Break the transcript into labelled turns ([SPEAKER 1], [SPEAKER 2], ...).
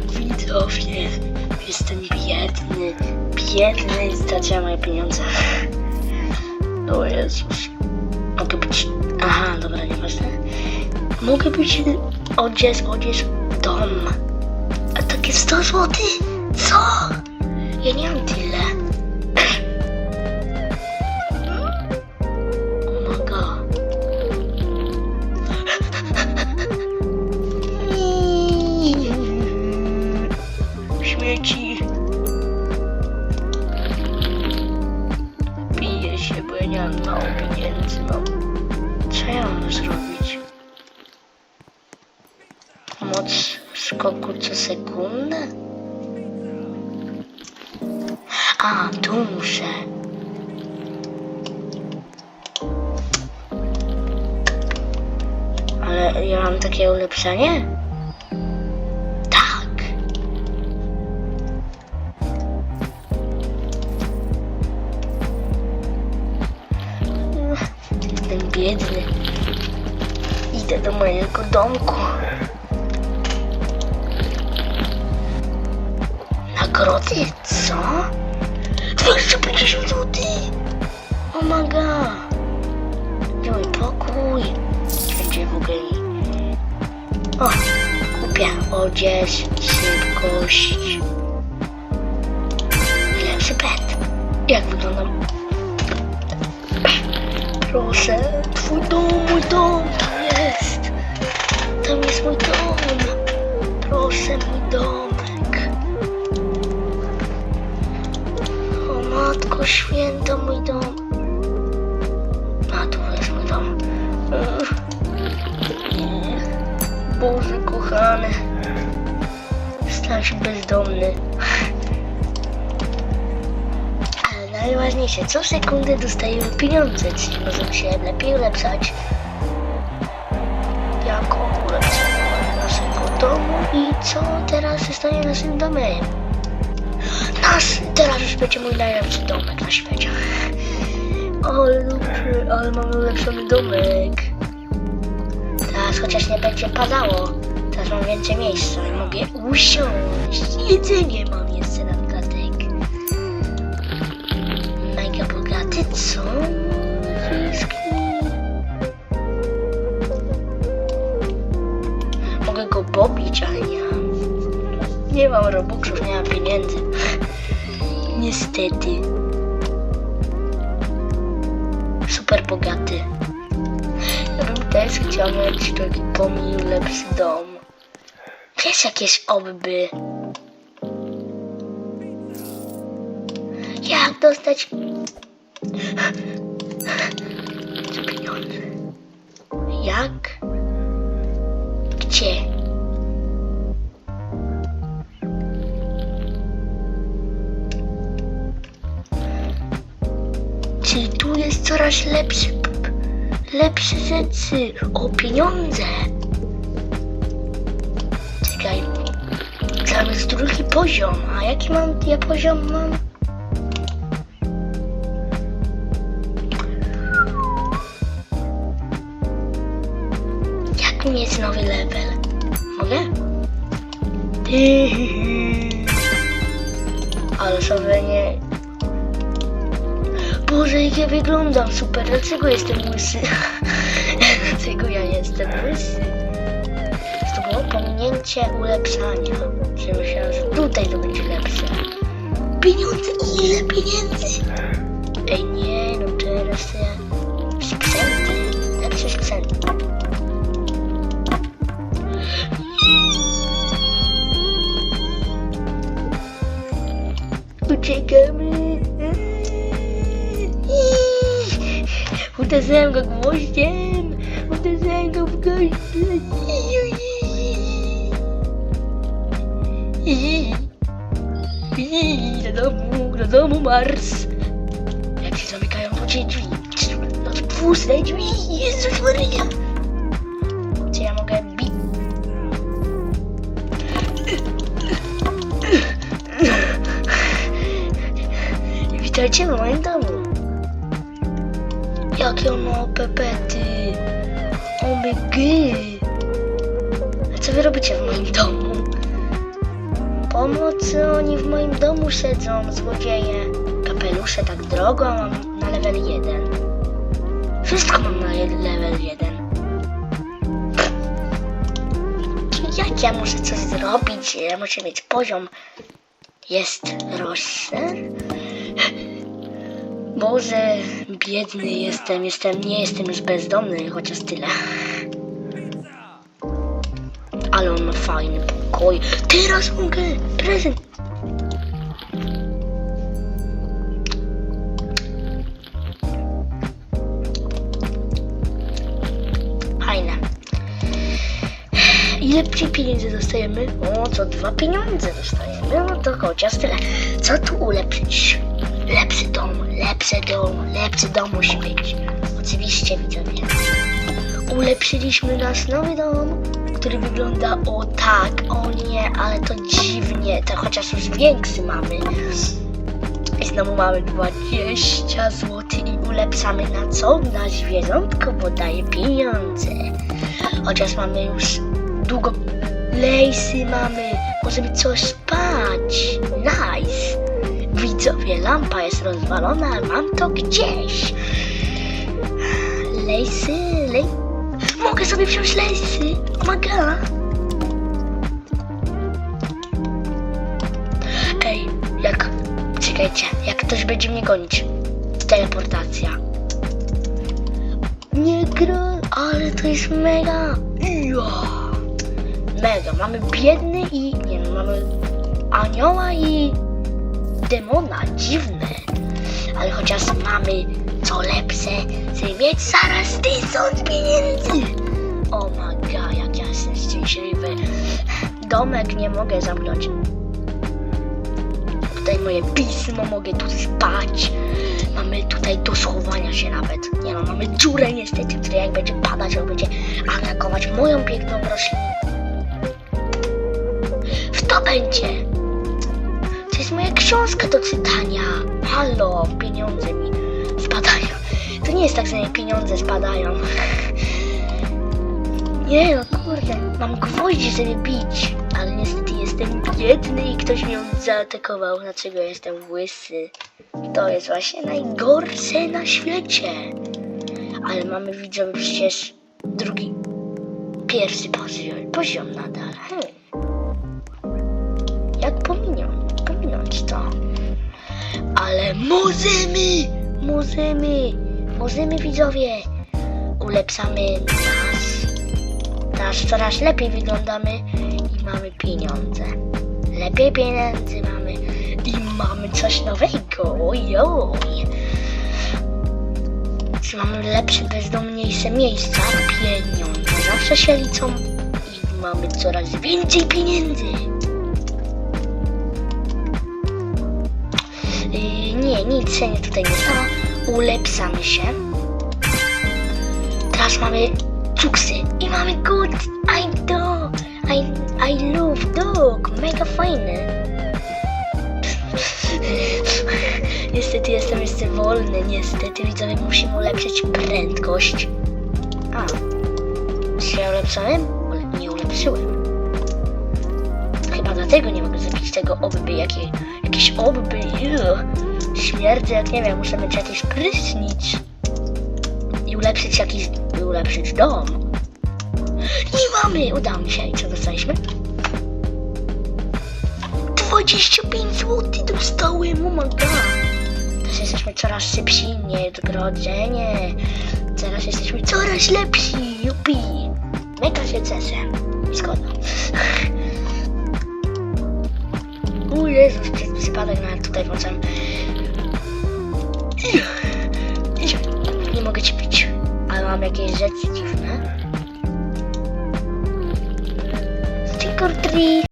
[SPEAKER 1] Widzowie, jestem biedny. Biedny i moje pieniądze. O Jezus. Mogę być... Aha, dobra, nieważne. Mogę być... Odzies, odzies, dom. A takie 100 zł? Co? Ja nie mam Bo ja nie mam. Co ja mam zrobić? Moc skoku co sekundę? A, tu muszę. Ale ja mam takie ulepszenie? Biedny. Idę do mojego domku. Nagrody? Co? 250 zł! O oh mój pokój? Będzie w ogóle. O! Kupię odzież, szybkość. Lepszy pet. Jak wyglądam? Proszę, twój dom, mój dom, tam jest. Tam jest mój dom. Proszę, mój domek. O matko święta, mój dom. A tu jest mój dom. Boże kochany. Się bezdomny. Najważniejsze, co sekundę dostajemy pieniądze, czyli możemy się lepiej ulepszać. Jako ulepszenie naszego domu i co teraz zostanie naszym domem. Nasz, teraz już będzie mój najlepszy domek na świecie. Ale dobrze, ale mamy ulepszony domek. Teraz chociaż nie będzie padało. Teraz mam więcej miejsca i mogę usiąść. Jedzenie mam jeszcze na co? Wszystkie. Mogę go pobić, ale nie. Nie mam robuxów, nie mam pieniędzy. Niestety. Super bogaty. Ja bym też chciał mieć taki pomni lepszy dom. Wiesz jakieś obby. Jak dostać pieniądze? Jak? Gdzie? Czy tu jest coraz lepszy, lepsze rzeczy? O pieniądze! Czekaj. Tam jest drugi poziom. A jaki mam ja poziom mam? Jak mieć nowy level? Mogę? Ale sobie nie... Boże, jak ja wyglądam super. Dlaczego jestem łysy? Dlaczego ja jestem łysy? To było pominięcie ulepszania. Że myślałam, że tutaj to będzie lepsze. Pieniądze, ile pieniędzy? Ej, nie, no teraz ja... Uciekamy. Uderzyłem go gwoździem. Uderzyłem go w gościa. Do domu, do domu Mars. Jak się zamykają ludzie drzwi. Witajcie w moim domu. Jakie on ma pepety. Omygy. A co wy robicie w moim domu? Pomocy, oni w moim domu siedzą, złodzieje. Kapelusze tak drogo, a mam na level 1. Wszystko mam na level 1. Jak ja muszę coś zrobić? Ja muszę mieć poziom. Jest roster? Boże, biedny jestem, jestem, nie jestem już bezdomny, chociaż tyle. Ale on ma fajny pokój. Teraz mogę prezent. Fajne. Ile pieniędzy dostajemy? O, co dwa pieniądze dostajemy. No to chociaż tyle. Co tu ulepszyć? Lepszy dom, lepszy dom, lepszy dom musi być. Oczywiście widzowie. Ulepszyliśmy nasz nowy dom, który wygląda o tak, o nie, ale to dziwnie, to chociaż już większy mamy. I znowu mamy 20 zł i ulepszamy na co? Na zwierzątko, bo daje pieniądze. Chociaż mamy już długo lejsy mamy, możemy coś spać. Nice. Widzowie, lampa jest rozwalona, ale mam to gdzieś. Lejsy, lej... Mogę sobie wziąć lejsy. God. Ej, jak... Czekajcie, jak ktoś będzie mnie gonić. Teleportacja. Nie gra, ale to jest mega. Mega. Mamy biedny i. Nie no, mamy anioła i demona. Dziwne. Ale chociaż mamy co lepsze, chcę mieć zaraz tysiąc pieniędzy. O my god, jak ja jestem szczęśliwy. Domek nie mogę zamknąć. Tutaj moje pismo, mogę tu spać. Mamy tutaj do schowania się nawet. Nie no, mamy dziurę niestety, która jak będzie padać, to będzie atakować moją piękną roślinę. W to będzie. To jest moja książka do czytania. Halo, pieniądze mi spadają. To nie jest tak, że pieniądze spadają. Nie no, kurde, mam gwoździ, żeby bić. Ale niestety jestem biedny i ktoś mnie zaatakował, dlaczego jestem łysy. To jest właśnie najgorsze na świecie. Ale mamy widzowie przecież drugi, pierwszy poziom, poziom nadal. Hmm. Jak pominąć, to? Ale możemy, możemy, możemy widzowie. Ulepszamy nas. Teraz coraz lepiej wyglądamy i mamy pieniądze. Lepiej pieniędzy mamy i mamy coś nowego. Ojoj. Mamy lepsze, bezdomniejsze miejsca? Pieniądze zawsze się liczą i mamy coraz więcej pieniędzy. Nic się nie tutaj nie stało. Ulepszamy się. Teraz mamy cuksy i mamy good I do I, I love dog mega fajny niestety jestem jeszcze wolny niestety widzowie musimy ulepszyć prędkość a czy ja ulepszałem? Ule- nie ulepszyłem chyba dlatego nie mogę zrobić tego obby jakie, jakieś obby Ugh. Śmierdzę jak nie wiem muszę mieć jakiś prysznic i ulepszyć jakiś, i ulepszyć dom. Nie mamy! Udało mi się. I co dostaliśmy? 25 zł dostałem, oh my god. Teraz jesteśmy coraz szybsi, nieodgrodzenie. Teraz jesteśmy coraz lepsi, jupi. Mega się cieszę. Zgoda. O Jezus, przypadek nawet tutaj włączam. Nie mogę ci pić, ale mam jakieś rzeczy dziwne. Trick or treat.